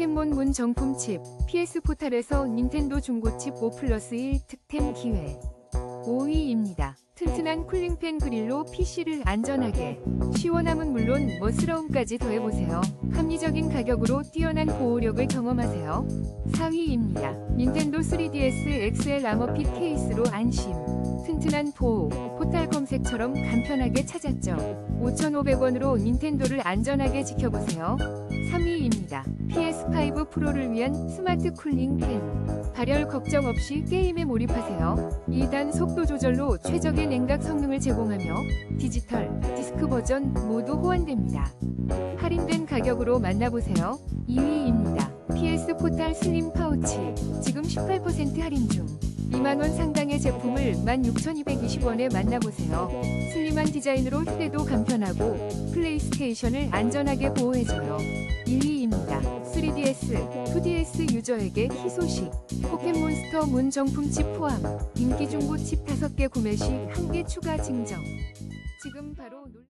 포켓몬 문 정품 칩, PS 포탈에서 닌텐도 중고 칩 5 플러스 1 득템 기회. 5위입니다. 튼튼한 쿨링팬 그릴로 PC를 안전하게. 시원함은 물론 멋스러움까지 더해보세요. 합리적인 가격으로 뛰어난 보호력을 경험하세요. 4위입니다. 닌텐도 3DS XL 아머핏 케이스로 안심. 튼튼한 보호, 포탈 검색처럼 간편하게 찾았죠. 5,500원으로 닌텐도를 안전하게 지켜보세요. 3위입니다. PS5 프로를 위한 스마트 쿨링 팬. 발열 걱정 없이 게임에 몰입하세요. 2단 속도 조절로 최적의 냉각 성능을 제공하며 디지털, 디스크 버전 모두 호환됩니다. 할인된 가격으로 만나보세요. 2위입니다. PS 포탈 슬림 파우치. 지금 18% 할인 중. 2만원 상당의 제품을 16,220원에 만나보세요. 슬림한 디자인으로 휴대도 간편하고 플레이스테이션을 안전하게 보호해줘요. 1위 3DS, 2DS 유저에게 희소식. 포켓몬스터 문 정품 칩 포함. 인기 중고 칩 5개 구매 시 1개 추가 증정. 지금 바로 놀...